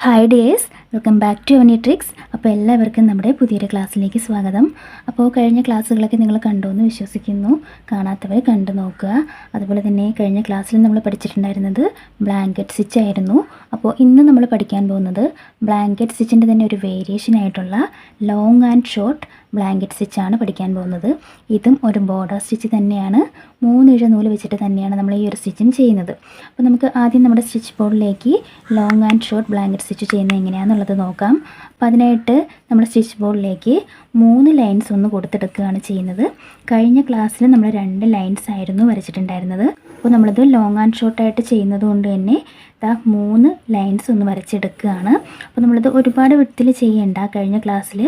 Hi dears welcome back to tricks അപ്പോൾ എല്ലാവർക്കും നമ്മുടെ പുതിയൊരു ക്ലാസ്സിലേക്ക് സ്വാഗതം. അപ്പോൾ കഴിഞ്ഞ ക്ലാസ്സുകളൊക്കെ നിങ്ങൾ കണ്ടു എന്ന് വിശ്വസിക്കുന്നു. കാണാത്തവർ കണ്ടു നോക്കുക. അതുപോലെ തന്നെ കഴിഞ്ഞ ക്ലാസ്സിൽ നമ്മൾ പഠിച്ചിട്ടുണ്ടായിരുന്നത് ബ്ലാങ്കറ്റ് സ്റ്റിച്ച് ആയിരുന്നു. അപ്പോൾ ഇന്ന് നമ്മൾ പഠിക്കാൻ പോകുന്നത് ബ്ലാങ്കറ്റ് സ്റ്റിച്ചിന്റെ തന്നെ ഒരു വേരിയേഷൻ ആയിട്ടുള്ള ലോങ് ആൻഡ് ഷോർട്ട് ബ്ലാങ്കറ്റ് സ്റ്റിച്ചാണ് പഠിക്കാൻ പോകുന്നത്. ഇതും ഒരു ബോർഡർ സ്റ്റിച്ച് തന്നെയാണ്. മൂന്നിഴ നൂൽ വെച്ചിട്ട് തന്നെയാണ് നമ്മൾ ഈ ഒരു സ്റ്റിച്ചും ചെയ്യുന്നത്. അപ്പോൾ നമുക്ക് ആദ്യം നമ്മുടെ സ്റ്റിച്ച് ബോർഡിലേക്ക് long and short blanket stitch ചെയ്യുന്നത് എങ്ങനെയാണെന്നുള്ളത് നോക്കാം. അപ്പോൾ അതിനായിട്ട് നമ്മൾ സ്റ്റിച്ച് ബോർഡിലേക്ക് മൂന്ന് ലൈൻസ് ഒന്ന് കൊടുത്തെടുക്കുകയാണ് ചെയ്യുന്നത്. കഴിഞ്ഞ ക്ലാസ്സിൽ നമ്മൾ രണ്ട് ലൈൻസ് ആയിരുന്നു വരച്ചിട്ടുണ്ടായിരുന്നത്. അപ്പോൾ നമ്മളിത് ലോങ് ആൻഡ് ഷോർട്ടായിട്ട് ചെയ്യുന്നത് കൊണ്ട് തന്നെ ഇതാ മൂന്ന് ലൈൻസ് ഒന്ന് വരച്ചെടുക്കുകയാണ്. അപ്പോൾ നമ്മളിത് ഒരുപാട് വിട്ടിൽ ചെയ്യേണ്ട. കഴിഞ്ഞ ക്ലാസ്സിൽ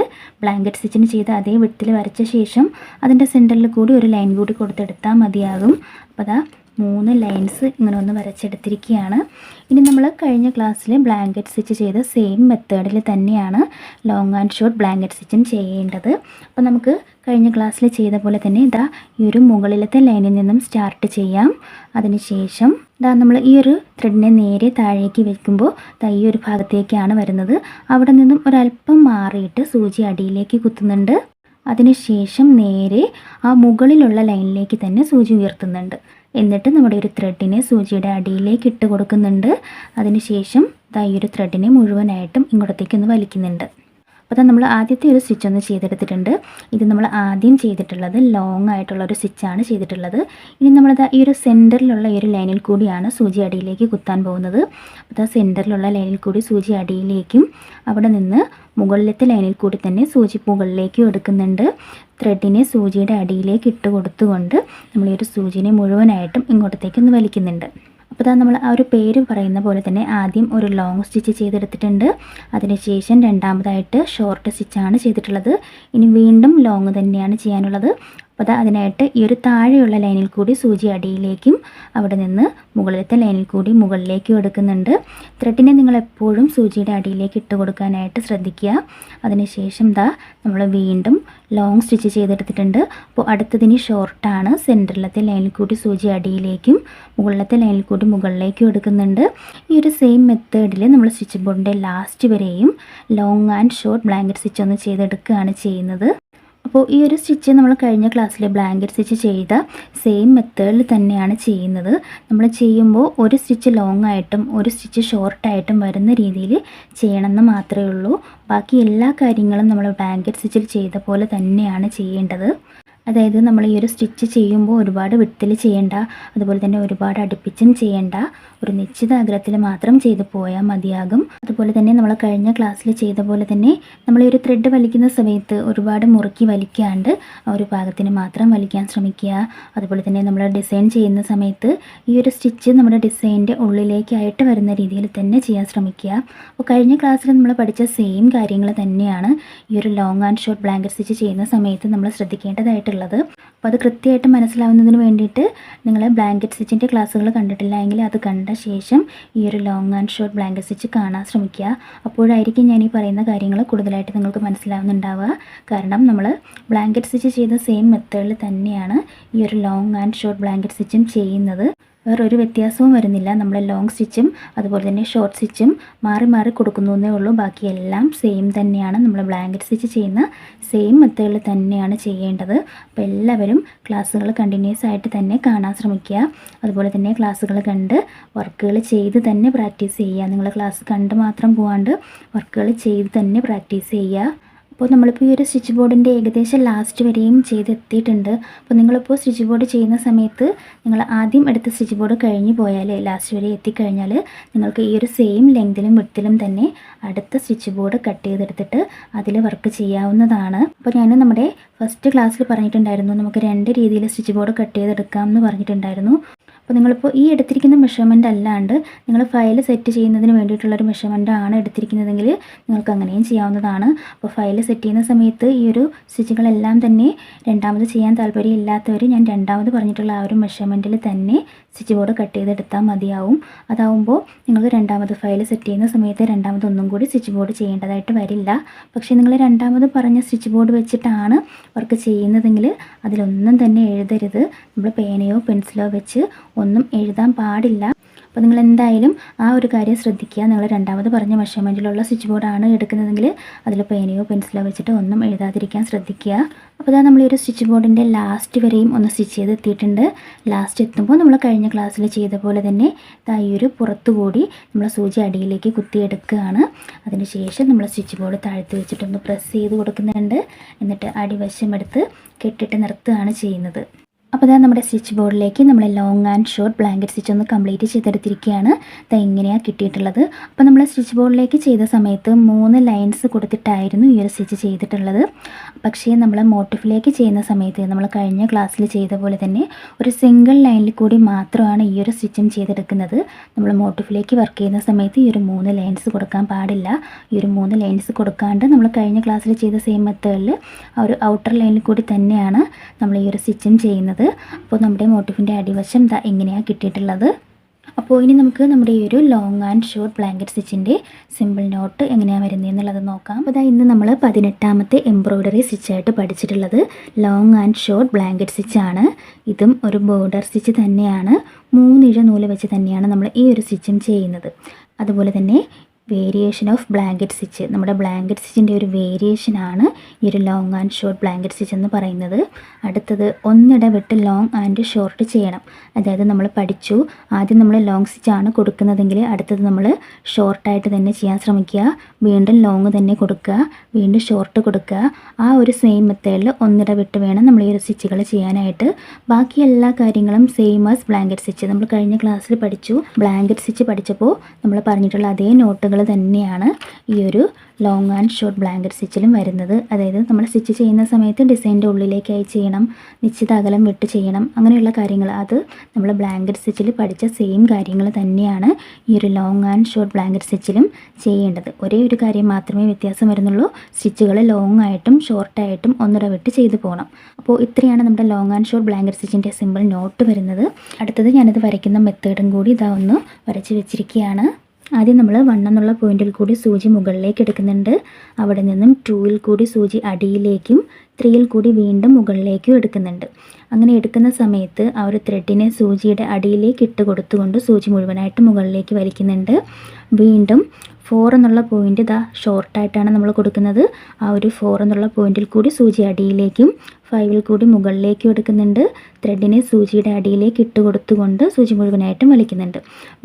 ബ്ലാങ്കറ്റ് സ്റ്റിച്ചിന് ചെയ്ത അതേ വിട്ടിൽ വരച്ച ശേഷം അതിന്റെ സെന്ററിൽ കൂടി ഒരു ലൈൻ കൂടി കൊടുത്തെടുത്താൽ മതിയാകും. അപ്പോൾ അതാ മൂന്ന് ലൈൻസ് ഇങ്ങനെ ഒന്ന് വരച്ചെടുത്തിരിക്കുകയാണ്. ഇനി നമ്മൾ കഴിഞ്ഞ ക്ലാസ്സിൽ ബ്ലാങ്കറ്റ് സ്റ്റിച്ച് ചെയ്ത സെയിം മെത്തേഡിൽ തന്നെയാണ് ലോങ് ആൻഡ് ഷോർട്ട് ബ്ലാങ്കറ്റ് സ്റ്റിച്ചും ചെയ്യേണ്ടത്. അപ്പോൾ നമുക്ക് കഴിഞ്ഞ ക്ലാസ്സിൽ ചെയ്ത പോലെ തന്നെ ഇതാ ഈ ഒരു മുകളിലത്തെ ലൈനിൽ നിന്നും സ്റ്റാർട്ട് ചെയ്യാം. അതിനുശേഷം ഇതാ നമ്മൾ ഈ ഒരു ത്രെഡിനെ നേരെ താഴേക്ക് വെക്കുമ്പോൾ ഈ ഒരു ഭാഗത്തേക്കാണ് വരുന്നത്. അവിടെ നിന്നും ഒരല്പം മാറിയിട്ട് സൂചി അടിയിലേക്ക് കുത്തുന്നുണ്ട്. അതിനുശേഷം നേരെ ആ മുകളിലുള്ള ലൈനിലേക്ക് തന്നെ സൂചി ഉയർത്തുന്നുണ്ട്. എന്നിട്ട് നമ്മുടെ ഒരു ത്രെഡിനെ സൂചിയുടെ അടിയിലേക്ക് ഇട്ട് കൊടുക്കുന്നുണ്ട്. അതിനുശേഷം ഈ ഒരു ത്രെഡിനെ മുഴുവനായിട്ടും ഇങ്ങോട്ടേക്ക് ഒന്ന് വലിക്കുന്നുണ്ട്. അപ്പോൾ നമ്മൾ ആദ്യത്തെ ഒരു സ്റ്റിച്ച് ഒന്ന് ചെയ്തെടുത്തിട്ടുണ്ട്. ഇത് നമ്മൾ ആദ്യം ചെയ്തിട്ടുള്ളത് ലോങ് ആയിട്ടുള്ള ഒരു സ്റ്റിച്ചാണ് ചെയ്തിട്ടുള്ളത്. ഇനി നമ്മളത് ഈ ഒരു സെന്ററിലുള്ള ഈ ഒരു ലൈനിൽ കൂടിയാണ് സൂചി അടിയിലേക്ക് കുത്താൻ പോകുന്നത്. അപ്പോൾ ആ സെന്ററിലുള്ള ലൈനിൽ കൂടി സൂചി അടിയിലേക്കും അവിടെ നിന്ന് മുകളിലത്തെ ലൈനിൽ കൂടി തന്നെ സൂചി മുകളിലേക്കും എടുക്കുന്നുണ്ട്. ത്രെഡിനെ സൂചിയുടെ അടിയിലേക്ക് ഇട്ട് കൊടുത്തുകൊണ്ട് നമ്മൾ ഈ ഒരു സൂചിനെ മുഴുവനായിട്ടും ഇങ്ങോട്ടത്തേക്ക് ഒന്ന് വലിക്കുന്നുണ്ട്. അപ്പോൾ ഇതാ നമ്മൾ ആ ഒരു പേര് പറയുന്ന പോലെ തന്നെ ആദ്യം ഒരു ലോങ് സ്റ്റിച്ച് ചെയ്തെടുത്തിട്ടുണ്ട്. അതിനുശേഷം രണ്ടാമതായിട്ട് ഷോർട്ട് സ്റ്റിച്ചാണ് ചെയ്തിട്ടുള്ളത്. ഇനി വീണ്ടും ലോങ് തന്നെയാണ് ചെയ്യാനുള്ളത്. അപ്പോൾ അതിനായിട്ട് ഈ ഒരു താഴെയുള്ള ലൈനിൽ കൂടി സൂചി അടിയിലേക്കും അവിടെ നിന്ന് മുകളിലത്തെ ലൈനിൽ കൂടി മുകളിലേക്കും എടുക്കുന്നുണ്ട്. ത്രെഡിനെ നിങ്ങൾ എപ്പോഴും സൂചിയുടെ അടിയിലേക്ക് ഇട്ട് കൊടുക്കാനായിട്ട് ശ്രദ്ധിക്കുക. അതിനുശേഷം ദാ നമ്മൾ വീണ്ടും ലോങ് സ്റ്റിച്ച് ചെയ്തെടുത്തിട്ടുണ്ട്. അപ്പോൾ അടുത്തതിന് ഷോർട്ടാണ് സെന്ററിലത്തെ ലൈനിൽ കൂടി സൂചി അടിയിലേക്കും മുകളിലത്തെ ലൈനിൽ കൂടി മുകളിലേക്കും എടുക്കുന്നുണ്ട്. ഈ ഒരു സെയിം മെത്തേഡിൽ നമ്മൾ സ്റ്റിച്ച് ബോർഡിന്റെ ലാസ്റ്റ് വരെയും long and short blanket stitch ഒന്ന് ചെയ്തെടുക്കുകയാണ് ചെയ്യുന്നത്. അപ്പോൾ ഈ ഒരു സ്റ്റിച്ച് നമ്മൾ കഴിഞ്ഞ ക്ലാസ്സിലെ ബ്ലാങ്കറ്റ് സ്റ്റിച്ച് ചെയ്ത സെയിം മെത്തേഡിൽ തന്നെയാണ് ചെയ്യുന്നത്. നമ്മൾ ചെയ്യുമ്പോൾ ഒരു സ്റ്റിച്ച് ലോങ് ആയിട്ടും ഒരു സ്റ്റിച്ച് ഷോർട്ടായിട്ടും വരുന്ന രീതിയിൽ ചെയ്യണമെന്ന് മാത്രമേ ഉള്ളൂ. ബാക്കി എല്ലാ കാര്യങ്ങളും നമ്മൾ ബ്ലാങ്കറ്റ് സ്റ്റിച്ചിൽ ചെയ്ത പോലെ തന്നെയാണ് ചെയ്യേണ്ടത്. അതായത് നമ്മൾ ഈ ഒരു സ്റ്റിച്ച് ചെയ്യുമ്പോൾ ഒരുപാട് വിട്ടിൽ ചെയ്യേണ്ട അതുപോലെ തന്നെ ഒരുപാട് അടുപ്പിച്ചും ചെയ്യേണ്ട ഒരു നിശ്ചിത അഗ്രത്തിൽ മാത്രം ചെയ്തു പോയാൽ മതിയാകും. അതുപോലെ തന്നെ നമ്മൾ കഴിഞ്ഞ ക്ലാസ്സിൽ ചെയ്ത പോലെ തന്നെ നമ്മൾ ഒരു ത്രെഡ് വലിക്കുന്ന സമയത്ത് ഒരുപാട് മുറുക്കി വലിക്കാണ്ട് ഒരു ഭാഗത്തിന് മാത്രം വലിക്കാൻ ശ്രമിക്കുക. അതുപോലെ തന്നെ നമ്മൾ ഡിസൈൻ ചെയ്യുന്ന സമയത്ത് ഈ ഒരു സ്റ്റിച്ച് നമ്മുടെ ഡിസൈനിന്റെ ഉള്ളിലേക്കായിട്ട് വരുന്ന രീതിയിൽ തന്നെ ചെയ്യാൻ ശ്രമിക്കുക. അപ്പോൾ കഴിഞ്ഞ ക്ലാസ്സിൽ നമ്മൾ പഠിച്ച സെയിം കാര്യങ്ങൾ തന്നെയാണ് ഈ ഒരു long and short blanket stitch ചെയ്യുന്ന സമയത്ത് നമ്മൾ ശ്രദ്ധിക്കേണ്ടതായിട്ടുള്ളത്. അപ്പോൾ അത് കൃത്യമായിട്ട് മനസ്സിലാവുന്നതിന് വേണ്ടിയിട്ട് നിങ്ങൾ ബ്ലാങ്കറ്റ് സ്റ്റിച്ചിന്റെ ക്ലാസ്സുകൾ കണ്ടിട്ടില്ല എങ്കിൽ അത് കണ്ട ശേഷം ഈ ഒരു long and short blanket stitch കാണാൻ ശ്രമിക്കുക. അപ്പോഴായിരിക്കും ഞാൻ ഈ പറയുന്ന കാര്യങ്ങൾ കൂടുതലായിട്ട് നിങ്ങൾക്ക് മനസ്സിലാവുന്നുണ്ടാവുക. കാരണം നമ്മൾ ബ്ലാങ്കറ്റ് സ്റ്റിച്ച് ചെയ്ത സെയിം മെത്തേഡിൽ തന്നെയാണ് ഈ ഒരു ലോങ് ആൻഡ് ഷോർട്ട് ബ്ലാങ്കറ്റ് സ്റ്റിച്ചും ചെയ്യുന്നത്. വേറൊരു വ്യത്യാസവും വരുന്നില്ല. നമ്മൾ ലോങ് സ്റ്റിച്ചും അതുപോലെ തന്നെ ഷോർട്ട് സ്റ്റിച്ചും മാറി മാറി കൊടുക്കുന്നു എന്നേ ഉള്ളൂ. ബാക്കിയെല്ലാം സെയിം തന്നെയാണ്. നമ്മൾ ബ്ലാങ്കറ്റ് സ്റ്റിച്ച് ചെയ്യുന്ന സെയിം മെത്തേഡിൽ തന്നെയാണ് ചെയ്യേണ്ടത്. അപ്പോൾ എല്ലാവരും ക്ലാസ്സുകൾ കണ്ടിന്യൂസ് ആയിട്ട് തന്നെ കാണാൻ ശ്രമിക്കുക. അതുപോലെ തന്നെ ക്ലാസ്സുകൾ കണ്ട് വർക്കുകൾ ചെയ്ത് തന്നെ പ്രാക്ടീസ് ചെയ്യുക. നിങ്ങൾ ക്ലാസ് കണ്ട് മാത്രം പോകാണ്ട് വർക്കുകൾ ചെയ്ത് തന്നെ പ്രാക്ടീസ് ചെയ്യുക. അപ്പോൾ നമ്മളിപ്പോൾ ഈ ഒരു സ്റ്റിച്ച് ബോർഡിന്റെ ഏകദേശം ലാസ്റ്റ് വരെയും ചെയ്തെത്തിയിട്ടുണ്ട്. അപ്പോൾ നിങ്ങളിപ്പോൾ സ്റ്റിച്ച് ബോർഡ് ചെയ്യുന്ന സമയത്ത് നിങ്ങൾ ആദ്യം എടുത്ത സ്റ്റിച്ച് ബോർഡ് കഴിഞ്ഞു പോയാൽ ലാസ്റ്റ് വരെ എത്തിക്കഴിഞ്ഞാൽ നിങ്ങൾക്ക് ഈ ഒരു സെയിം ലെങ്തിലും വിട്ടിലും തന്നെ അടുത്ത സ്റ്റിച്ച് ബോർഡ് കട്ട് ചെയ്തെടുത്തിട്ട് അതിൽ വർക്ക് ചെയ്യാവുന്നതാണ്. അപ്പോൾ ഞാൻ നമ്മുടെ ഫസ്റ്റ് ക്ലാസ്സിൽ പറഞ്ഞിട്ടുണ്ടായിരുന്നു നമുക്ക് രണ്ട് രീതിയിൽ സ്റ്റിച്ച് ബോർഡ് കട്ട് ചെയ്തെടുക്കാം എന്ന് പറഞ്ഞിട്ടുണ്ടായിരുന്നു. അപ്പോൾ നിങ്ങളിപ്പോൾ ഈ എടുത്തിരിക്കുന്ന മെഷർമെന്റ് അല്ലാണ്ട് നിങ്ങൾ ഫയൽ സെറ്റ് ചെയ്യുന്നതിന് വേണ്ടിയിട്ടുള്ളൊരു മെഷർമെന്റ് ആണ് എടുത്തിരിക്കുന്നതെങ്കിൽ നിങ്ങൾക്ക് അങ്ങനെയും ചെയ്യാവുന്നതാണ്. അപ്പോൾ ഫയൽ സെറ്റ് ചെയ്യുന്ന സമയത്ത് ഈ ഒരു സ്റ്റിച്ചുകളെല്ലാം തന്നെ രണ്ടാമത് ചെയ്യാൻ താല്പര്യം ഇല്ലാത്തവർ ഞാൻ രണ്ടാമത് പറഞ്ഞിട്ടുള്ള ആ ഒരു മെഷർമെന്റിൽ തന്നെ സ്റ്റിച്ച് ബോർഡ് കട്ട് ചെയ്തെടുത്താൽ മതിയാവും. അതാവുമ്പോൾ നിങ്ങൾ രണ്ടാമത് ഫയൽ സെറ്റ് ചെയ്യുന്ന സമയത്ത് രണ്ടാമത് ഒന്നും കൂടി സ്റ്റിച്ച് ബോർഡ് ചെയ്യേണ്ടതായിട്ട് വരില്ല. പക്ഷേ നിങ്ങൾ രണ്ടാമത് പറഞ്ഞ സ്റ്റിച്ച് ബോർഡ് വെച്ചിട്ടാണ് വർക്ക് ചെയ്യുന്നതെങ്കിൽ അതിലൊന്നും തന്നെ എഴുതരുത്. നമ്മൾ പേനയോ പെൻസിലോ വെച്ച് ഒന്നും എഴുതാൻ പാടില്ല. അപ്പോൾ നിങ്ങൾ എന്തായാലും ആ ഒരു കാര്യം ശ്രദ്ധിക്കുക. നിങ്ങൾ രണ്ടാമത് പറഞ്ഞ മെഷർമെന്റിലുള്ള സ്വിച്ച് ബോർഡാണ് എടുക്കുന്നതെങ്കിൽ അതിൽ പേനയോ പെൻസിലോ വെച്ചിട്ട് ഒന്നും എഴുതാതിരിക്കാൻ ശ്രദ്ധിക്കുക. അപ്പോൾ ഇതാ നമ്മൾ ഈ ഒരു സ്വിച്ച് ബോർഡിന്റെ ലാസ്റ്റ് വരെയും ഒന്ന് സ്റ്റിച്ച് ചെയ്ത് എത്തിയിട്ടുണ്ട് ലാസ്റ്റ് എത്തുമ്പോൾ നമ്മൾ കഴിഞ്ഞ ക്ലാസ്സിൽ ചെയ്ത പോലെ തന്നെ ഈ ഒരു പുറത്തുകൂടി നമ്മൾ സൂചി അടിയിലേക്ക് കുത്തിയെടുക്കുകയാണ്. അതിനുശേഷം നമ്മൾ സ്വിച്ച് ബോർഡ് താഴ്ത്തി വെച്ചിട്ടൊന്ന് പ്രസ് ചെയ്ത് കൊടുക്കുന്നുണ്ട്. എന്നിട്ട് അടിവശം എടുത്ത് കെട്ടിട്ട് നിർത്തുകയാണ് ചെയ്യുന്നത്. അപ്പോൾ ഇതാ നമ്മുടെ സ്റ്റിച്ച് ബോർഡിലേക്ക് നമ്മൾ long and short blanket stitch ഒന്ന് കംപ്ലീറ്റ് ചെയ്തെടുത്തിരിക്കുകയാണ്. ഇത് എങ്ങനെയാണ് കിട്ടിയിട്ടുള്ളത്. അപ്പോൾ നമ്മൾ സ്റ്റിച്ച് ബോർഡിലേക്ക് ചെയ്ത സമയത്ത് മൂന്ന് ലൈൻസ് കൊടുത്തിട്ടായിരുന്നു ഈ ഒരു സ്റ്റിച്ച് ചെയ്തിട്ടുള്ളത്. പക്ഷേ നമ്മൾ മോട്ടിഫിലേക്ക് ചെയ്യുന്ന സമയത്ത് നമ്മൾ കഴിഞ്ഞ ക്ലാസ്സിൽ ചെയ്ത പോലെ തന്നെ ഒരു സിംഗിൾ ലൈനിൽ കൂടി മാത്രമാണ് ഈ ഒരു സ്റ്റിച്ചും ചെയ്തെടുക്കുന്നത്. നമ്മൾ മോട്ടിഫിലേക്ക് വർക്ക് ചെയ്യുന്ന സമയത്ത് ഈ ഒരു മൂന്ന് ലൈൻസ് കൊടുക്കാൻ പാടില്ല. ഈ ഒരു മൂന്ന് ലൈൻസ് കൊടുക്കാണ്ട് നമ്മൾ കഴിഞ്ഞ ക്ലാസ്സിൽ ചെയ്ത സെയിം മെത്തേഡിൽ ആ ഒരു ഔട്ടർ ലൈനിൽ കൂടി തന്നെയാണ് നമ്മൾ ഈ ഒരു സ്റ്റിച്ചും ചെയ്യുന്നത്. അപ്പോൾ നമ്മുടെ മോട്ടിഫിന്റെ അടിവശം ഇതാ എങ്ങനെയാണ് കിട്ടിയിട്ടുള്ളത്. അപ്പോൾ ഇനി നമുക്ക് നമ്മുടെ ഈ ഒരു ലോങ് ആൻഡ് ഷോർട്ട് ബ്ലാങ്കറ്റ് സ്റ്റിച്ചിന്റെ സിമ്പിൾ നോട്ട് എങ്ങനെയാണ് വരുന്നത് എന്നുള്ളത് നോക്കാം. അപ്പോൾ ഇതാ ഇന്ന് നമ്മൾ പതിനെട്ടാമത്തെ എംബ്രോയ്ഡറി സ്റ്റിച്ചായിട്ട് പഠിച്ചിട്ടുള്ളത് ലോങ് ആൻഡ് ഷോർട്ട് ബ്ലാങ്കറ്റ് സ്റ്റിച്ചാണ് ഇതും ഒരു ബോർഡർ സ്റ്റിച്ച് തന്നെയാണ്. മൂന്നിഴ നൂൽ വെച്ച് തന്നെയാണ് നമ്മൾ ഈ ഒരു സ്റ്റിച്ചും ചെയ്യുന്നത്. അതുപോലെ തന്നെ വേരിയേഷൻ ഓഫ് ബ്ലാങ്കറ്റ് സ്റ്റിച്ച് നമ്മുടെ ബ്ലാങ്കറ്റ് സ്റ്റിച്ചിന്റെ ഒരു വേരിയേഷനാണ് ഈ ഒരു long and short blanket stitch എന്ന് പറയുന്നത്. അടുത്തത് ഒന്നിടവിട്ട് ലോങ് ആൻഡ് ഷോർട്ട് ചെയ്യണം. അതായത് നമ്മൾ പഠിച്ചു. ആദ്യം നമ്മൾ ലോങ് സ്റ്റിച്ചാണ് കൊടുക്കുന്നതെങ്കിൽ അടുത്തത് നമ്മൾ ഷോർട്ടായിട്ട് തന്നെ ചെയ്യാൻ ശ്രമിക്കുക. വീണ്ടും ലോങ് തന്നെ കൊടുക്കുക. വീണ്ടും ഷോർട്ട് കൊടുക്കുക. ആ ഒരു സെയിം മെത്തേഡിൽ ഒന്നിടവിട്ട് വേണം നമ്മൾ ഈ ഒരു സ്റ്റിച്ചുകൾ ചെയ്യാനായിട്ട്. ബാക്കി എല്ലാ കാര്യങ്ങളും സെയിം ആസ് ബ്ലാങ്കറ്റ് സ്റ്റിച്ച് നമ്മൾ കഴിഞ്ഞ ക്ലാസ്സിൽ പഠിച്ചു. ബ്ലാങ്കറ്റ് സ്റ്റിച്ച് പഠിച്ചപ്പോൾ നമ്മൾ പറഞ്ഞിട്ടുള്ള അതേ നോട്ടുകൾ തന്നെയാണ് ഈ ഒരു ലോങ് ആൻഡ് ഷോർട്ട് ബ്ലാങ്കറ്റ് സ്റ്റിച്ചിലും വരുന്നത്. അതായത് നമ്മൾ സ്റ്റിച്ച് ചെയ്യുന്ന സമയത്ത് ഡിസൈന്റെ ഉള്ളിലേക്കായി ചെയ്യണം നിശ്ചിത അകലം വിട്ട് ചെയ്യണം അങ്ങനെയുള്ള കാര്യങ്ങൾ. അത് നമ്മൾ ബ്ലാങ്കറ്റ് സ്റ്റിച്ചിൽ പഠിച്ച സെയിം കാര്യങ്ങൾ തന്നെയാണ് ഈ ഒരു ലോങ് ആൻഡ് ഷോർട്ട് ബ്ലാങ്കറ്റ് സ്റ്റിച്ചിലും ചെയ്യേണ്ടത്. ഒരേ ഒരു കാര്യം മാത്രമേ വ്യത്യാസം വരുന്നുള്ളൂ. സ്റ്റിച്ചുകൾ ലോങ് ആയിട്ടും ഷോർട്ടായിട്ടും ഒന്നിട വിട്ട് ചെയ്തു പോകണം അപ്പോൾ ഇത്രയാണ് നമ്മുടെ ലോങ് ആൻഡ് ഷോർട്ട് ബ്ലാങ്കറ്റ് സ്റ്റിച്ചിന്റെ സിമ്പിൾ നോട്ട് വരുന്നത്. അടുത്തത് ഞാനിത് വരയ്ക്കുന്ന മെത്തേഡും കൂടി ഇതാ ഒന്ന് വരച്ച് വെച്ചിരിക്കുകയാണ്. ആദ്യം നമ്മൾ വൺ എന്നുള്ള പോയിന്റിൽ കൂടി സൂചി മുകളിലേക്ക് എടുക്കുന്നുണ്ട്. അവിടെ നിന്നും ടൂവിൽ കൂടി സൂചി അടിയിലേക്കും ത്രീയിൽ കൂടി വീണ്ടും മുകളിലേക്കും എടുക്കുന്നുണ്ട്. അങ്ങനെ എടുക്കുന്ന സമയത്ത് ആ ഒരു ത്രെഡിനെ സൂചിയുടെ അടിയിലേക്ക് ഇട്ട് കൊടുത്തുകൊണ്ട് സൂചി മുഴുവനായിട്ട് മുകളിലേക്ക് വലിക്കുന്നുണ്ട്. വീണ്ടും ഫോർ എന്നുള്ള പോയിന്റ് ഇതാ ഷോർട്ടായിട്ടാണ് നമ്മൾ കൊടുക്കുന്നത്. ആ ഒരു ഫോർ എന്നുള്ള പോയിന്റിൽ കൂടി സൂചി അടിയിലേക്കും ഫൈവിൽ കൂടി മുകളിലേക്ക് എടുക്കുന്നുണ്ട്. ത്രെഡിനെ സൂചിയുടെ അടിയിലേക്ക് ഇട്ട് കൊടുത്തുകൊണ്ട് സൂചി മുഴുവനായിട്ടും വലിക്കുന്നുണ്ട്.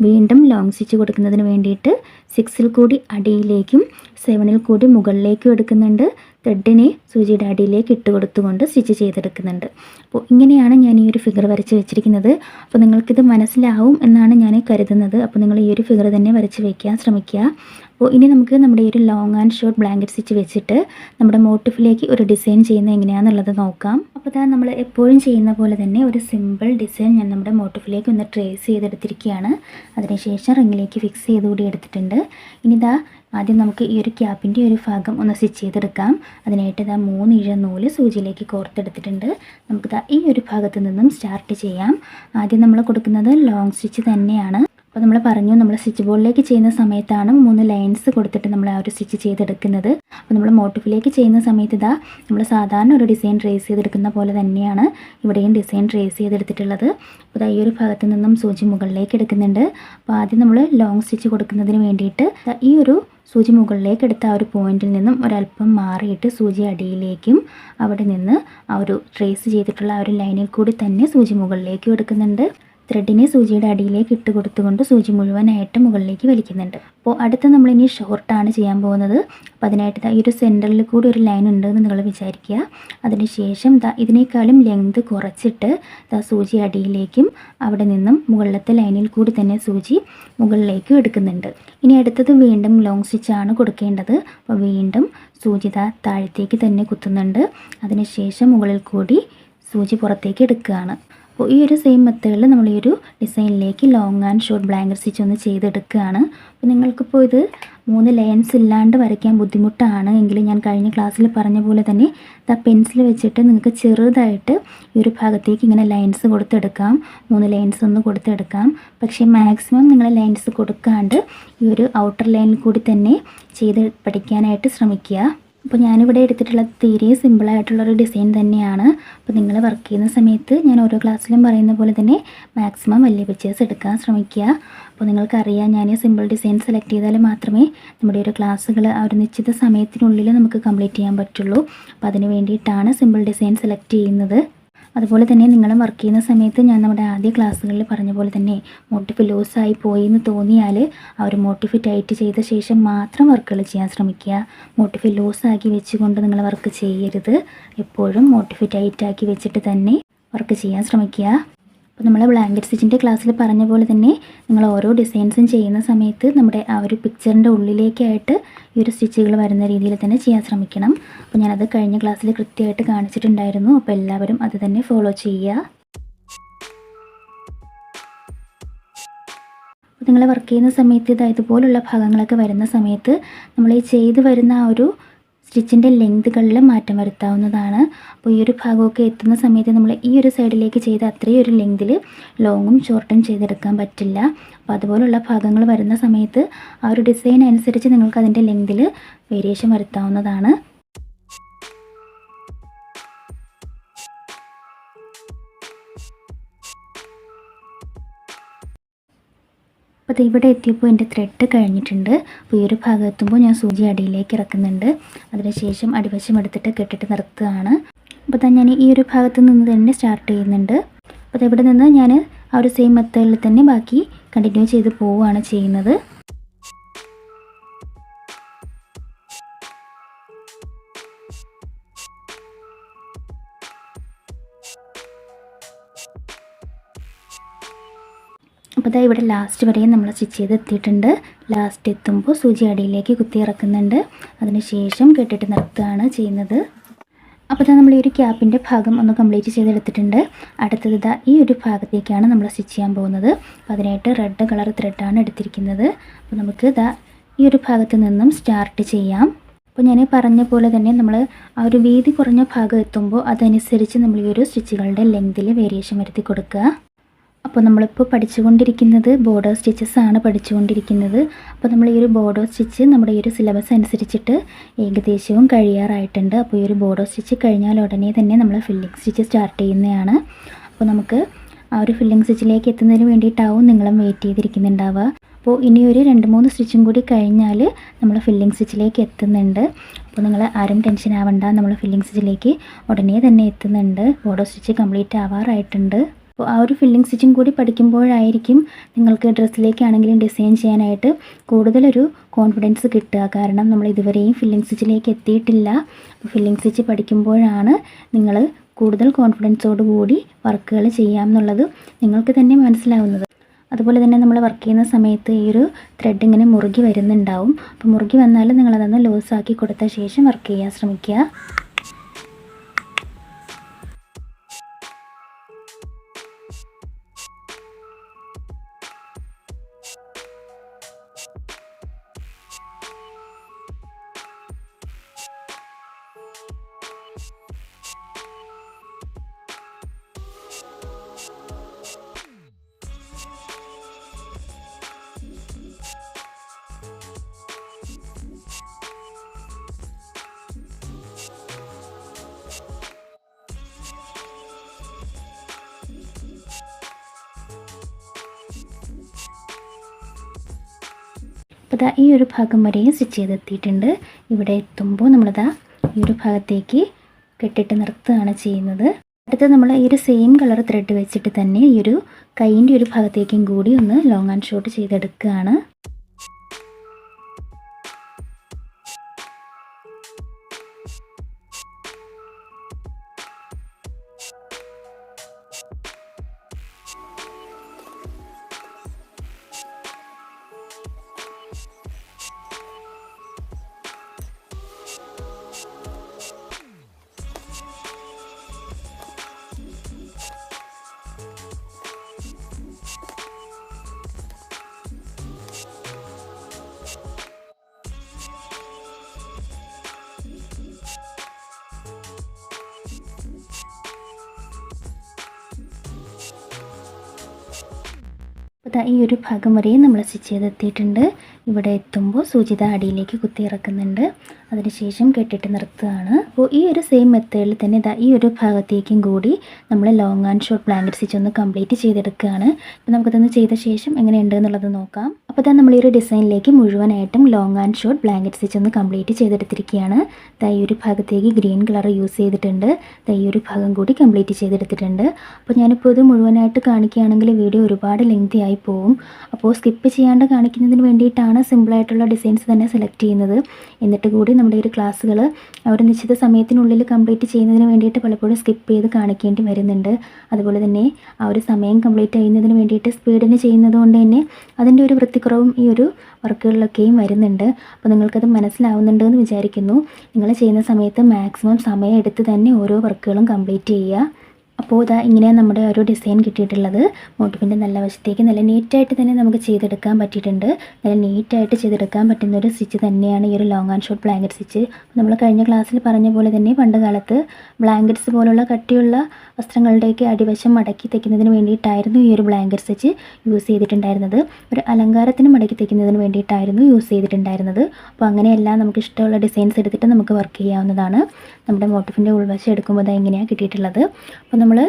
വീണ്ടും ലോങ് സ്റ്റിച്ച് കൊടുക്കുന്നതിന് വേണ്ടിയിട്ട് സിക്സിൽ കൂടി അടിയിലേക്കും സെവനിൽ കൂടി മുകളിലേക്കും എടുക്കുന്നുണ്ട്. ത്രെഡിനെ സൂചിയുടെ അടിയിലേക്ക് ഇട്ട് കൊടുത്തുകൊണ്ട് സ്റ്റിച്ച് ചെയ്തെടുക്കുന്നുണ്ട്. അപ്പോൾ ഇങ്ങനെയാണ് ഞാൻ ഈ ഒരു ഫിഗർ വരച്ച് വെച്ചിരിക്കുന്നത്. അപ്പോൾ നിങ്ങൾക്കിത് മനസ്സിലാവും എന്നാണ് ഞാൻ കരുതുന്നത്. അപ്പോൾ നിങ്ങൾ ഈ ഒരു ഫിഗർ തന്നെ വരച്ച് വയ്ക്കാൻ ശ്രമിക്കുക. അപ്പോൾ ഇനി നമുക്ക് നമ്മുടെ ഈ ഒരു long and short blanket stitch വെച്ചിട്ട് നമ്മുടെ മോട്ടിഫിലേക്ക് ഒരു ഡിസൈൻ ചെയ്യുന്നത് എങ്ങനെയാണെന്നുള്ളത് നോക്കാം. അപ്പോൾ ഇതാ നമ്മൾ എപ്പോഴും ചെയ്യുന്ന പോലെ തന്നെ ഒരു സിമ്പിൾ ഡിസൈൻ ഞാൻ നമ്മുടെ മോട്ടിഫിലേക്ക് ഒന്ന് ട്രേസ് ചെയ്തെടുത്തിരിക്കുകയാണ്. അതിനുശേഷം റിങ്ങിലേക്ക് ഫിക്സ് ചെയ്ത് കൂടി എടുത്തിട്ടുണ്ട്. ഇനി ഇതാ ആദ്യം നമുക്ക് ഈ ഒരു ക്യാപ്പിന്റെ ഒരു ഭാഗം ഒന്ന് സ്റ്റിച്ച് ചെയ്തെടുക്കാം. അതിനായിട്ട് ഇതാ മൂന്ന് ഇഴ നൂൽ സൂചിയിലേക്ക് കോർത്തെടുത്തിട്ടുണ്ട് നമുക്കിതാ ഈ ഒരു ഭാഗത്ത് നിന്നും സ്റ്റാർട്ട് ചെയ്യാം. ആദ്യം നമ്മൾ കൊടുക്കുന്നത് ലോങ് സ്റ്റിച്ച് തന്നെയാണ്. അപ്പോൾ നമ്മൾ പറഞ്ഞു നമ്മൾ സ്റ്റിച്ച് ബോർഡിലേക്ക് ചെയ്യുന്ന സമയത്താണ് മൂന്ന് ലൈൻസ് കൊടുത്തിട്ട് നമ്മൾ ആ ഒരു സ്റ്റിച്ച് ചെയ്തെടുക്കുന്നത്. അപ്പോൾ നമ്മൾ മോട്ടിഫിലേക്ക് ചെയ്യുന്ന സമയത്ത് ഇതാ നമ്മൾ സാധാരണ ഒരു ഡിസൈൻ ട്രേസ് ചെയ്തെടുക്കുന്ന പോലെ തന്നെയാണ് ഇവിടെയും ഡിസൈൻ ട്രേസ് ചെയ്തെടുത്തിട്ടുള്ളത്. അപ്പോൾ ഈ ഒരു ഭാഗത്ത് നിന്നും സൂചി മുകളിലേക്ക് എടുക്കുന്നുണ്ട്. അപ്പോൾ ആദ്യം നമ്മൾ ലോങ് സ്റ്റിച്ച് കൊടുക്കുന്നതിന് വേണ്ടിയിട്ട് ഈ ഒരു സൂചി മുകളിലേക്ക് എടുത്ത ആ ഒരു പോയിന്റിൽ നിന്നും ഒരല്പം മാറിയിട്ട് സൂചി അടിയിലേക്കും അവിടെ നിന്ന് ആ ഒരു ട്രേസ് ചെയ്തിട്ടുള്ള ആ ഒരു ലൈനിൽ കൂടി തന്നെ സൂചി മുകളിലേക്കും എടുക്കുന്നുണ്ട്. ത്രെഡിനെ സൂചിയുടെ അടിയിലേക്ക് ഇട്ട് കൊടുത്തുകൊണ്ട് സൂചി മുഴുവനായിട്ട് മുകളിലേക്ക് വലിക്കുന്നുണ്ട്. അപ്പോൾ അടുത്ത നമ്മളിനി ഷോർട്ടാണ് ചെയ്യാൻ പോകുന്നത്. അപ്പോൾ അതിനായിട്ട് ഈ ഒരു സെന്ററിൽ കൂടി ഒരു ലൈൻ ഉണ്ടെന്ന് നിങ്ങൾ വിചാരിക്കുക. അതിനുശേഷം ദാ ഇതിനേക്കാളും ലെങ്ത് കുറച്ചിട്ട് ദാ സൂചി അടിയിലേക്കും അവിടെ നിന്നും മുകളിലത്തെ ലൈനിൽ കൂടി തന്നെ സൂചി മുകളിലേക്കും എടുക്കുന്നുണ്ട്. ഇനി അടുത്തത് വീണ്ടും ലോങ് സ്റ്റിച്ചാണ് കൊടുക്കേണ്ടത്. അപ്പോൾ വീണ്ടും സൂചി ദാ താഴത്തേക്ക് തന്നെ കുത്തുന്നുണ്ട്. അതിനുശേഷം മുകളിൽ കൂടി സൂചി പുറത്തേക്ക് എടുക്കുകയാണ്. അപ്പോൾ ഈ ഒരു സെയിം മെത്തേഡിൽ നമ്മൾ ഈ ഒരു ഡിസൈനിലേക്ക് long and short blanket stitch ഒന്ന് ചെയ്തെടുക്കുകയാണ്. അപ്പോൾ നിങ്ങൾക്കിപ്പോൾ ഇത് മൂന്ന് ലൈൻസ് ഇല്ലാണ്ട് വരയ്ക്കാൻ ബുദ്ധിമുട്ടാണ്. എങ്കിലും ഞാൻ കഴിഞ്ഞ ക്ലാസ്സിൽ പറഞ്ഞ പോലെ തന്നെ ആ പെൻസിൽ വെച്ചിട്ട് നിങ്ങൾക്ക് ചെറുതായിട്ട് ഈ ഒരു ഭാഗത്തേക്ക് ഇങ്ങനെ ലൈൻസ് കൊടുത്തെടുക്കാം. മൂന്ന് ലൈൻസ് ഒന്ന് കൊടുത്തെടുക്കാം. പക്ഷേ മാക്സിമം നിങ്ങൾ ലൈൻസ് കൊടുക്കാണ്ട് ഈ ഒരു ഔട്ടർ ലൈനിൽ കൂടി തന്നെ ചെയ്ത് പഠിക്കാനായിട്ട് ശ്രമിക്കുക. അപ്പോൾ ഞാനിവിടെ എടുത്തിട്ടുള്ളത് തീരെ സിമ്പിളായിട്ടുള്ളൊരു ഡിസൈൻ തന്നെയാണ്. അപ്പോൾ നിങ്ങൾ വർക്ക് ചെയ്യുന്ന സമയത്ത് ഞാൻ ഓരോ ക്ലാസ്സിലും പറയുന്ന പോലെ തന്നെ മാക്സിമം വലിയ പിക്ചേഴ്സ് എടുക്കാൻ ശ്രമിക്കുക. അപ്പോൾ നിങ്ങൾക്കറിയാം ഞാൻ സിമ്പിൾ ഡിസൈൻ സെലക്ട് ചെയ്താൽ മാത്രമേ നമ്മുടെ ഒരു ക്ലാസ്സുകൾ ആ ഒരു നിശ്ചിത സമയത്തിനുള്ളിൽ നമുക്ക് കംപ്ലീറ്റ് ചെയ്യാൻ പറ്റുള്ളൂ. അപ്പോൾ അതിന് വേണ്ടിയിട്ടാണ് സിമ്പിൾ ഡിസൈൻ സെലക്ട് ചെയ്യുന്നത്. അതുപോലെ തന്നെ നിങ്ങളും വർക്ക് ചെയ്യുന്ന സമയത്ത് ഞാൻ നമ്മുടെ ആദ്യ ക്ലാസ്സുകളിൽ പറഞ്ഞ പോലെ തന്നെ മോട്ടിഫ് ലൂസായി പോയി എന്ന് തോന്നിയാൽ ആ ഒരു മോട്ടിഫ് ടൈറ്റ് ചെയ്ത ശേഷം മാത്രം വർക്കുകൾ ചെയ്യാൻ ശ്രമിക്കുക. മോട്ടിഫ് ലൂസാക്കി വെച്ചുകൊണ്ട് നിങ്ങൾ വർക്ക് ചെയ്യരുത്. എപ്പോഴും മോട്ടിഫ് ടൈറ്റാക്കി വെച്ചിട്ട് തന്നെ വർക്ക് ചെയ്യാൻ ശ്രമിക്കുക. അപ്പോൾ നമ്മൾ ബ്ലാങ്കറ്റ് സ്റ്റിച്ചിന്റെ ക്ലാസ്സിൽ പറഞ്ഞ പോലെ തന്നെ നിങ്ങൾ ഓരോ ഡിസൈൻസും ചെയ്യുന്ന സമയത്ത് നമ്മുടെ ആ ഒരു പിക്ചറിന്റെ ഉള്ളിലേക്കായിട്ട് ഈ ഒരു സ്റ്റിച്ചുകൾ വരുന്ന രീതിയിൽ തന്നെ ചെയ്യാൻ ശ്രമിക്കണം. അപ്പോൾ ഞാനത് കഴിഞ്ഞ ക്ലാസ്സിൽ കൃത്യമായിട്ട് കാണിച്ചിട്ടുണ്ടായിരുന്നു. അപ്പോൾ എല്ലാവരും അത് തന്നെ ഫോളോ ചെയ്യുക. അപ്പോൾ നിങ്ങൾ വർക്ക് ചെയ്യുന്ന സമയത്ത് ഇതായതുപോലുള്ള ഭാഗങ്ങളൊക്കെ വരുന്ന സമയത്ത് നമ്മൾ ഈ ചെയ്ത് വരുന്ന ആ ഒരു സ്റ്റിച്ചിന്റെ ലെങ്തുകളിൽ മാറ്റം വരുത്താവുന്നതാണ്. അപ്പോൾ ഈ ഒരു ഭാഗമൊക്കെ എത്തുന്ന സമയത്ത് നമ്മൾ ഈ ഒരു സൈഡിലേക്ക് ചെയ്ത അത്രയും ഒരു ലെങ്തിൽ ലോങ്ങും ഷോർട്ടും ചെയ്തെടുക്കാൻ പറ്റില്ല. അപ്പോൾ അതുപോലുള്ള ഭാഗങ്ങൾ വരുന്ന സമയത്ത് ആ ഒരു ഡിസൈൻ അനുസരിച്ച് നിങ്ങൾക്ക് അതിന്റെ ലെങ്തിൽ വേരിയേഷൻ വരുത്താവുന്നതാണ്. അപ്പോൾ ഇത് ഇവിടെ എത്തിയപ്പോൾ എന്റെ ത്രെഡ് കഴിഞ്ഞിട്ടുണ്ട്. അപ്പോൾ ഈ ഒരു ഭാഗത്തുമ്പോൾ ഞാൻ സൂചി അടിയിലേക്ക് ഇറക്കുന്നുണ്ട്. അതിനുശേഷം അടിവശം എടുത്തിട്ട് കെട്ടിട്ട് നിർത്തുകയാണ്. അപ്പോൾ തന്നെ ഞാൻ ഈ ഒരു ഭാഗത്ത് നിന്ന് തന്നെ സ്റ്റാർട്ട് ചെയ്യുന്നുണ്ട്. അപ്പോൾ ഇവിടെ നിന്ന് ഞാൻ ആ ഒരു സെയിം മെത്തേഡിൽ തന്നെ ബാക്കി കണ്ടിന്യൂ ചെയ്ത് പോവുകയാണ് ചെയ്യുന്നത്. അപ്പോൾ ഇതാ ഇവിടെ ലാസ്റ്റ് വരെയും നമ്മൾ സ്റ്റിച്ച് ചെയ്ത് എത്തിയിട്ടുണ്ട് ലാസ്റ്റ് എത്തുമ്പോൾ സൂചി അടിയിലേക്ക് കുത്തി ഇറക്കുന്നുണ്ട്. അതിനുശേഷം കെട്ടിട്ട് നിർത്തുകയാണ് ചെയ്യുന്നത്. അപ്പോൾ ഇതാ നമ്മൾ ഈ ഒരു ക്യാപ്പിന്റെ ഭാഗം ഒന്ന് കംപ്ലീറ്റ് ചെയ്തെടുത്തിട്ടുണ്ട്. അടുത്തത് ഇതാ ഈ ഒരു ഭാഗത്തേക്കാണ് നമ്മൾ സ്റ്റിച്ച് ചെയ്യാൻ പോകുന്നത്. അപ്പോൾ അതിനായിട്ട് റെഡ് കളർ ത്രെഡാണ് എടുത്തിരിക്കുന്നത്. അപ്പോൾ നമുക്ക് ഇതാ ഈ ഒരു ഭാഗത്ത് നിന്നും സ്റ്റാർട്ട് ചെയ്യാം. അപ്പോൾ ഞാൻ പറഞ്ഞ പോലെ തന്നെ നമ്മൾ ആ ഒരു വീതി കുറഞ്ഞ ഭാഗം എത്തുമ്പോൾ അതനുസരിച്ച് നമ്മൾ ഈ ഒരു സ്റ്റിച്ചുകളുടെ ലെങ്തിൽ വേരിയേഷൻ വരുത്തി കൊടുക്കുക. അപ്പോൾ നമ്മളിപ്പോൾ പഠിച്ചുകൊണ്ടിരിക്കുന്നത് ബോർഡർ സ്റ്റിച്ചസ് ആണ് പഠിച്ചുകൊണ്ടിരിക്കുന്നത്. അപ്പോൾ നമ്മൾ ഈ ഒരു ബോർഡർ സ്റ്റിച്ച് നമ്മുടെ ഈ ഒരു സിലബസ് അനുസരിച്ചിട്ട് ഏകദേശവും കഴിയാറായിട്ടുണ്ട്. അപ്പോൾ ഈ ഒരു ബോർഡർ സ്റ്റിച്ച് കഴിഞ്ഞാൽ ഉടനെ തന്നെ നമ്മൾ ഫില്ലിംഗ് സ്റ്റിച്ച് സ്റ്റാർട്ട് ചെയ്യുന്നതാണ്. അപ്പോൾ നമുക്ക് ആ ഒരു ഫില്ലിംഗ് സ്റ്റിച്ചിലേക്ക് എത്തുന്നതിന് വേണ്ടിയിട്ടാവും നിങ്ങളും വെയിറ്റ് ചെയ്തിരിക്കുന്നുണ്ടാവുക. അപ്പോൾ ഇനി ഒരു രണ്ട് മൂന്ന് സ്റ്റിച്ചും കൂടി കഴിഞ്ഞാൽ നമ്മൾ ഫില്ലിംഗ് സ്റ്റിച്ചിലേക്ക് എത്തുന്നുണ്ട്. അപ്പോൾ നിങ്ങൾ ആരും ടെൻഷൻ ആവണ്ട. നമ്മൾ ഫില്ലിംഗ് സ്റ്റിച്ചിലേക്ക് ഉടനെ തന്നെ എത്തുന്നുണ്ട്. ബോർഡർ സ്റ്റിച്ച് കംപ്ലീറ്റ് ആവാറായിട്ടുണ്ട്. അപ്പോൾ ആ ഒരു ഫില്ലിംഗ് സ്റ്റിച്ചിങ് കൂടി പഠിക്കുമ്പോഴായിരിക്കും നിങ്ങൾക്ക് ഡ്രസ്സിലേക്കാണെങ്കിലും ഡിസൈൻ ചെയ്യാനായിട്ട് കൂടുതലൊരു കോൺഫിഡൻസ് കിട്ടുക. കാരണം നമ്മൾ ഇതുവരെയും ഫില്ലിംഗ് സ്റ്റിച്ചിലേക്ക് എത്തിയിട്ടില്ല. അപ്പോൾ ഫില്ലിംഗ് സ്റ്റിച്ച് പഠിക്കുമ്പോഴാണ് നിങ്ങൾ കൂടുതൽ കോൺഫിഡൻസോട് കൂടി വർക്കുകൾ ചെയ്യാമെന്നുള്ളത് നിങ്ങൾക്ക് തന്നെ മനസ്സിലാവുന്നത്. അതുപോലെ തന്നെ നമ്മൾ വർക്ക് ചെയ്യുന്ന സമയത്ത് ഈ ഒരു ത്രെഡ് ഇങ്ങനെ മുറുകി വരുന്നുണ്ടാവും. അപ്പോൾ മുറുകി വന്നാൽ നിങ്ങളതൊന്ന് ലൂസാക്കി കൊടുത്ത ശേഷം വർക്ക് ചെയ്യാൻ ശ്രമിക്കുക. അപ്പോൾ ഇതാ ഈ ഒരു ഭാഗം വരെയും സ്റ്റിച്ച് ചെയ്തെത്തിയിട്ടുണ്ട്. ഇവിടെ എത്തുമ്പോൾ നമ്മളിതാ ഈ ഒരു ഭാഗത്തേക്ക് കെട്ടിട്ട് നിർത്തുകയാണ് ചെയ്യുന്നത്. അടുത്ത് നമ്മൾ ഈ ഒരു സെയിം കളർ ത്രെഡ് വെച്ചിട്ട് തന്നെ ഈ ഒരു കൈയിന്റെ ഒരു ഭാഗത്തേക്കും കൂടി ഒന്ന് ലോങ് ആൻഡ് ഷോർട്ട് ചെയ്തെടുക്കുകയാണ്. അപ്പോൾ ഈ ഒരു ഭാഗം വരെയും നമ്മൾ സ്റ്റിച്ച് ചെയ്തെത്തിയിട്ടുണ്ട്. ഇവിടെ എത്തുമ്പോൾ സൂചിത അടിയിലേക്ക് കുത്തി ഇറക്കുന്നുണ്ട് അതിനുശേഷം കെട്ടിട്ട് നിർത്തുകയാണ്. അപ്പോൾ ഈ ഒരു സെയിം മെത്തേഡിൽ തന്നെ ഇതാ ഈ ഒരു ഭാഗത്തേക്കും കൂടി നമ്മൾ long and short blanket stitch ഒന്ന് കംപ്ലീറ്റ് ചെയ്തെടുക്കുകയാണ്. അപ്പോൾ നമുക്കതൊന്ന് ചെയ്ത ശേഷം എങ്ങനെയുണ്ട് എന്നുള്ളത് നോക്കാം. അപ്പോൾ തന്നെ നമ്മൾ ഈ ഒരു ഡിസൈനിലേക്ക് മുഴുവനായിട്ടും long and short blanket stitch ഒന്ന് കംപ്ലീറ്റ് ചെയ്തെടുത്തിരിക്കുകയാണ്. ഇതാ ഈ ഒരു ഭാഗത്തേക്ക് ഗ്രീൻ കളർ യൂസ് ചെയ്തിട്ടുണ്ട്. ഇതാ ഈ ഒരു ഭാഗം കൂടി കംപ്ലീറ്റ് ചെയ്തെടുത്തിട്ടുണ്ട്. അപ്പോൾ ഞാനിപ്പോൾ ഇത് മുഴുവനായിട്ട് കാണിക്കുകയാണെങ്കിൽ വീഡിയോ ഒരുപാട് ലെങ്തി ആയി പോവും. അപ്പോൾ സ്കിപ്പ് ചെയ്യാണ്ട് കാണിക്കുന്നതിന് വേണ്ടിയിട്ടാണ് സിമ്പിളായിട്ടുള്ള ഡിസൈൻസ് തന്നെ സെലക്ട് ചെയ്യുന്നത്. എന്നിട്ട് കൂടി നമ്മുടെ ഒരു ക്ലാസ്സുകൾ ഒരു നിശ്ചിത സമയത്തിനുള്ളിൽ കംപ്ലീറ്റ് ചെയ്യുന്നതിന് വേണ്ടിയിട്ട് പലപ്പോഴും സ്കിപ്പ് ചെയ്ത് കാണിക്കേണ്ടി വരുന്നുണ്ട്. അതുപോലെ തന്നെ ആ ഒരു സമയം കംപ്ലീറ്റ് ചെയ്യുന്നതിന് വേണ്ടിയിട്ട് സ്പീഡിന് ചെയ്യുന്നത് കൊണ്ട് തന്നെ അതിന്റെ ഒരു വൃത്തിക്കുറവും ഈ ഒരു വർക്കുകളിലൊക്കെയും വരുന്നുണ്ട്. അപ്പോൾ നിങ്ങൾക്കത് മനസ്സിലാവുന്നുണ്ട് എന്ന് വിചാരിക്കുന്നു. നിങ്ങൾ ചെയ്യുന്ന സമയത്ത് മാക്സിമം സമയം എടുത്ത് തന്നെ ഓരോ വർക്കുകളും കംപ്ലീറ്റ് ചെയ്യുക. അപ്പോൾ ഇതാ ഇങ്ങനെയാണ് നമ്മുടെ ഒരു ഡിസൈൻ കിട്ടിയിട്ടുള്ളത്. മോട്ടിപ്പിന്റെ നല്ല വശത്തേക്ക് നല്ല നീറ്റായിട്ട് തന്നെ നമുക്ക് ചെയ്തെടുക്കാൻ പറ്റിയിട്ടുണ്ട്. നല്ല നീറ്റായിട്ട് ചെയ്തെടുക്കാൻ പറ്റുന്ന ഒരു സ്റ്റിച്ച് തന്നെയാണ് ഈ ഒരു long and short blanket stitch. നമ്മൾ കഴിഞ്ഞ ക്ലാസ്സിൽ പറഞ്ഞ പോലെ തന്നെ പണ്ട് കാലത്ത് ബ്ലാങ്കറ്റ്സ് പോലുള്ള കട്ടിയുള്ള വസ്ത്രങ്ങളുടെയൊക്കെ അടിവശം മടക്കി തയ്ക്കുന്നതിന് വേണ്ടിയിട്ടായിരുന്നു ഈ ഒരു ബ്ലാങ്കറ്റ് സ്റ്റിച്ച് യൂസ് ചെയ്തിട്ടുണ്ടായിരുന്നത്. ഒരു അലങ്കാരത്തിന് മടക്കി തയ്ക്കുന്നതിന് വേണ്ടിയിട്ടായിരുന്നു യൂസ് ചെയ്തിട്ടുണ്ടായിരുന്നത്. അപ്പോൾ അങ്ങനെയെല്ലാം നമുക്ക് ഇഷ്ടമുള്ള ഡിസൈൻസ് എടുത്തിട്ട് നമുക്ക് വർക്ക് ചെയ്യാവുന്നതാണ്. നമ്മുടെ മോട്ടിഫിന്റെ ഉൾവശം എടുക്കുമ്പോൾ അത് എങ്ങനെയാണ് കിട്ടിയിട്ടുള്ളത്. അപ്പോൾ നമ്മൾ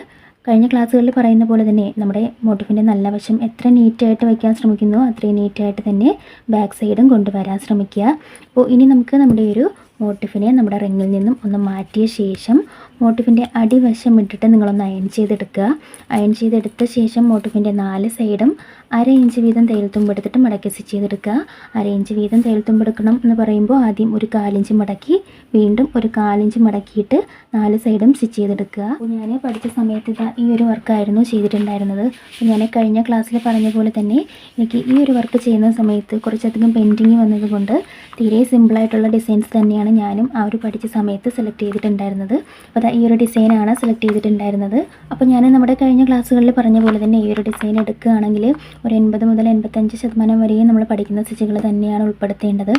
കഴിഞ്ഞ ക്ലാസ്സുകളിൽ പറയുന്ന പോലെ തന്നെ നമ്മുടെ മോട്ടിഫിന്റെ നല്ല വശം എത്ര നീറ്റായിട്ട് വയ്ക്കാൻ ശ്രമിക്കുന്നു അത്രയും നീറ്റായിട്ട് തന്നെ ബാക്ക് സൈഡും കൊണ്ടുവരാൻ ശ്രമിക്കുക. അപ്പോൾ ഇനി നമുക്ക് നമ്മുടെ ഒരു മോട്ടിഫിനെ നമ്മുടെ റിങ്ങിൽ നിന്നും ഒന്ന് മാറ്റിയ ശേഷം മോട്ടിഫിന്റെ അടിവശം ഇട്ടിട്ട് നിങ്ങളൊന്ന് അയൺ ചെയ്തെടുക്കുക. അയൺ ചെയ്തെടുത്ത ശേഷം മോട്ടിഫിന്റെ നാല് സൈഡും അര ഇഞ്ച് വീതം തയ്യൽ തുമ്പെടുത്തിട്ട് മടക്കി സ്റ്റിച്ച് ചെയ്തെടുക്കുക. അര ഇഞ്ച് വീതം തയ്യൽ തുമ്പെടുക്കണം എന്ന് പറയുമ്പോൾ ആദ്യം ഒരു കാലിഞ്ച് മടക്കി വീണ്ടും ഒരു കാലിഞ്ച് മടക്കിയിട്ട് നാല് സൈഡും സ്റ്റിച്ച് ചെയ്തെടുക്കുക. ഞാൻ പഠിച്ച സമയത്ത് ഇതാ ഈ ഒരു വർക്കായിരുന്നു ചെയ്തിട്ടുണ്ടായിരുന്നത്. ഞാൻ കഴിഞ്ഞ ക്ലാസ്സിൽ പറഞ്ഞ പോലെ തന്നെ എനിക്ക് ഈ ഒരു വർക്ക് ചെയ്യുന്ന സമയത്ത് കുറച്ചധികം പെയിന്റിങ് വന്നതുകൊണ്ട് തീരെ സിമ്പിളായിട്ടുള്ള ഡിസൈൻസ് തന്നെയാണ് ഞാനും ആ ഒരു പഠിച്ച സമയത്ത് സെലക്ട് ചെയ്തിട്ടുണ്ടായിരുന്നത്. അപ്പോൾ ദാ ഈ ഒരു ഡിസൈനാണ് സെലക്ട് ചെയ്തിട്ടുണ്ടായിരുന്നത്. അപ്പോൾ ഞാൻ നമ്മുടെ കഴിഞ്ഞ ക്ലാസ്സുകളിൽ പറഞ്ഞ പോലെ തന്നെ ഈ ഒരു ഡിസൈൻ എടുക്കുകയാണെങ്കിൽ ഒരു എൺപത് മുതൽ എൺപത്തഞ്ച് ശതമാനം വരെയും നമ്മൾ പഠിക്കുന്ന സ്റ്റിച്ചുകൾ തന്നെയാണ് ഉൾപ്പെടുത്തേണ്ടത്.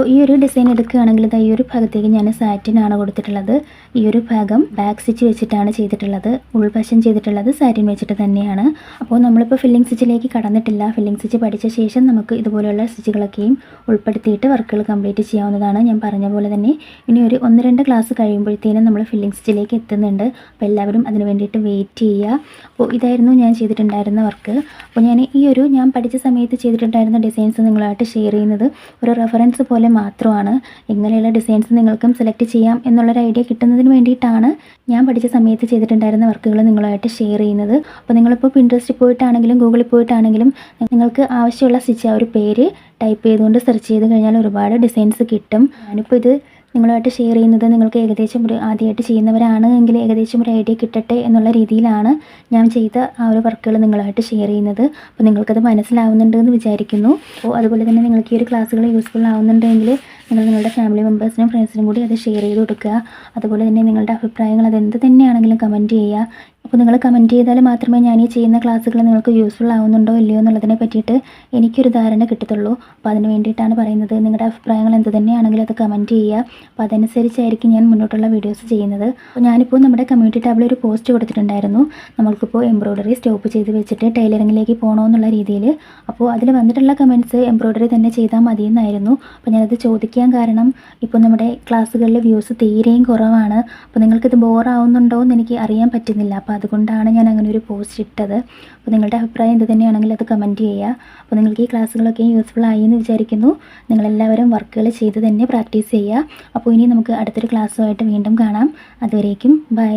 അപ്പോൾ ഈ ഒരു ഡിസൈൻ എടുക്കുകയാണെങ്കിൽ ഈ ഒരു ഭാഗത്തേക്ക് ഞാൻ സാറ്റിനാണ് കൊടുത്തിട്ടുള്ളത്. ഈ ഒരു ഭാഗം ബാക്ക് സ്റ്റിച്ച് വെച്ചിട്ടാണ് ചെയ്തിട്ടുള്ളത്. ഉൾവശം ചെയ്തിട്ടുള്ളത് സാറ്റിൻ വെച്ചിട്ട് തന്നെയാണ്. അപ്പോൾ നമ്മളിപ്പോൾ ഫില്ലിംഗ് സ്റ്റിച്ചിലേക്ക് കടന്നിട്ടില്ല. ഫില്ലിംഗ് സ്റ്റിച്ച് പഠിച്ച ശേഷം നമുക്ക് ഇതുപോലെയുള്ള സ്റ്റിച്ചുകളൊക്കെയും ഉൾപ്പെടുത്തിയിട്ട് വർക്കുകൾ കംപ്ലീറ്റ് ചെയ്യാവുന്നതാണ് ഞാൻ പറഞ്ഞ പോലെ തന്നെ. ഇനി ഒരു ഒന്ന് രണ്ട് ക്ലാസ് കഴിയുമ്പോഴത്തേനും നമ്മൾ ഫില്ലിംഗ് സ്റ്റിച്ചിലേക്ക് എത്തുന്നുണ്ട്. അപ്പോൾ എല്ലാവരും അതിന് വേണ്ടിയിട്ട് വെയിറ്റ് ചെയ്യുക. അപ്പോൾ ഇതായിരുന്നു ഞാൻ ചെയ്തിട്ടുണ്ടായിരുന്ന വർക്ക്. അപ്പോൾ ഞാൻ ഈ ഒരു ഞാൻ പഠിച്ച സമയത്ത് ചെയ്തിട്ടുണ്ടായിരുന്ന ഡിസൈൻസ് നിങ്ങളായിട്ട് ഷെയർ ചെയ്യുന്നത്. ഒരു റെഫറൻസ് പോലെ മാത്രമാണ്. ഇങ്ങനെയുള്ള ഡിസൈൻസ് നിങ്ങൾക്കും സെലക്ട് ചെയ്യാം എന്നുള്ളൊരു ഐഡിയ കിട്ടുന്നതിന് വേണ്ടിയിട്ടാണ് ഞാൻ പഠിച്ച സമയത്ത് ചെയ്തിട്ടുണ്ടായിരുന്ന വർക്കുകൾ നിങ്ങളുമായിട്ട് ഷെയർ ചെയ്യുന്നത്. അപ്പോൾ നിങ്ങളിപ്പോൾ പിൻട്രസ്റ്റിൽ പോയിട്ടാണെങ്കിലും ഗൂഗിളിൽ പോയിട്ടാണെങ്കിലും നിങ്ങൾക്ക് ആവശ്യമുള്ള സ്റ്റിച്ച് ആ ഒരു പേര് ടൈപ്പ് ചെയ്തുകൊണ്ട് സെർച്ച് ചെയ്ത് കഴിഞ്ഞാൽ ഒരുപാട് ഡിസൈൻസ് കിട്ടും. ഞാനിപ്പോൾ ഇത് നിങ്ങളുമായിട്ട് ഷെയർ ചെയ്യുന്നത് നിങ്ങൾക്ക് ഏകദേശം ഒരു ആദ്യമായിട്ട് ചെയ്യുന്നവരാണ് എങ്കിൽ ഏകദേശം ഒരു ഐഡിയ കിട്ടട്ടെ എന്നുള്ള രീതിയിലാണ് ഞാൻ ചെയ്ത ആ ഒരു വർക്കുകൾ നിങ്ങളുമായിട്ട് ഷെയർ ചെയ്യുന്നത്. അപ്പോൾ നിങ്ങൾക്കത് മനസ്സിലാവുന്നുണ്ട് എന്ന് വിചാരിക്കുന്നു. അപ്പോൾ അതുപോലെ തന്നെ നിങ്ങൾക്ക് ഈ ഒരു ക്ലാസ്സുകൾ യൂസ്ഫുൾ ആവുന്നുണ്ടെങ്കിൽ നിങ്ങൾ നിങ്ങളുടെ ഫാമിലി മെമ്പേഴ്സിനും ഫ്രണ്ട്സിനും കൂടി അത് ഷെയർ ചെയ്ത് കൊടുക്കുക. അതുപോലെ തന്നെ നിങ്ങളുടെ അഭിപ്രായങ്ങൾ അത് എന്ത് തന്നെയാണെങ്കിലും കമന്റ് ചെയ്യുക. അപ്പോൾ നിങ്ങൾ കമന്റ് ചെയ്താൽ മാത്രമേ ഞാൻ ഈ ചെയ്യുന്ന ക്ലാസ്സുകൾ നിങ്ങൾക്ക് യൂസ്ഫുൾ ആവുന്നുണ്ടോ ഇല്ലയോ എന്നുള്ളതിനെ പറ്റിയിട്ട് എനിക്കൊരു ധാരണ കിട്ടത്തുള്ളൂ. അപ്പോൾ അതിന് വേണ്ടിയിട്ടാണ് പറയുന്നത്. നിങ്ങളുടെ അഭിപ്രായങ്ങൾ എന്ത് തന്നെയാണെങ്കിലും അത് കമന്റ് ചെയ്യുക. അപ്പോൾ അതനുസരിച്ചായിരിക്കും ഞാൻ മുന്നോട്ടുള്ള വീഡിയോസ് ചെയ്യുന്നത്. അപ്പോൾ ഞാനിപ്പോൾ നമ്മുടെ കമ്മ്യൂണിറ്റി ടാബിൽ ഒരു പോസ്റ്റ് കൊടുത്തിട്ടുണ്ടായിരുന്നു. നമ്മൾക്കിപ്പോൾ എംബ്രോയ്ഡറി സ്റ്റോപ്പ് ചെയ്ത് വെച്ചിട്ട് ടൈലറിങ്ങിലേക്ക് പോകണമെന്നുള്ള രീതിയിൽ. അപ്പോൾ അതിൽ വന്നിട്ടുള്ള കമന്റ്സ് എംബ്രോയ്ഡറി തന്നെ ചെയ്താൽ മതിയെന്നായിരുന്നു. അപ്പോൾ ഞാനത് ചോദിക്കാൻ കാരണം ഇപ്പോൾ നമ്മുടെ ക്ലാസ്സുകളിൽ വ്യൂസ് തീരെയും കുറവാണ്. അപ്പോൾ നിങ്ങൾക്കിത് ബോറാവുന്നുണ്ടോ എന്ന് എനിക്ക് അറിയാൻ പറ്റുന്നില്ല. അപ്പോൾ അതുകൊണ്ടാണ് ഞാൻ അങ്ങനെ ഒരു പോസ്റ്റ് ഇട്ടത്. അപ്പോൾ നിങ്ങളുടെ അഭിപ്രായം എന്ത് തന്നെയാണെങ്കിൽ അത് കമന്റ് ചെയ്യുക. അപ്പോൾ നിങ്ങൾക്ക് ഈ ക്ലാസ്സുകളൊക്കെ യൂസ്ഫുൾ ആയി എന്ന് വിചാരിക്കുന്നു. നിങ്ങളെല്ലാവരും വർക്കുകൾ ചെയ്ത് തന്നെ പ്രാക്ടീസ് ചെയ്യുക. അപ്പോൾ ഇനി നമുക്ക് അടുത്തൊരു ക്ലാസ്സുമായിട്ട് വീണ്ടും കാണാം. അതുവരേക്കും ബൈ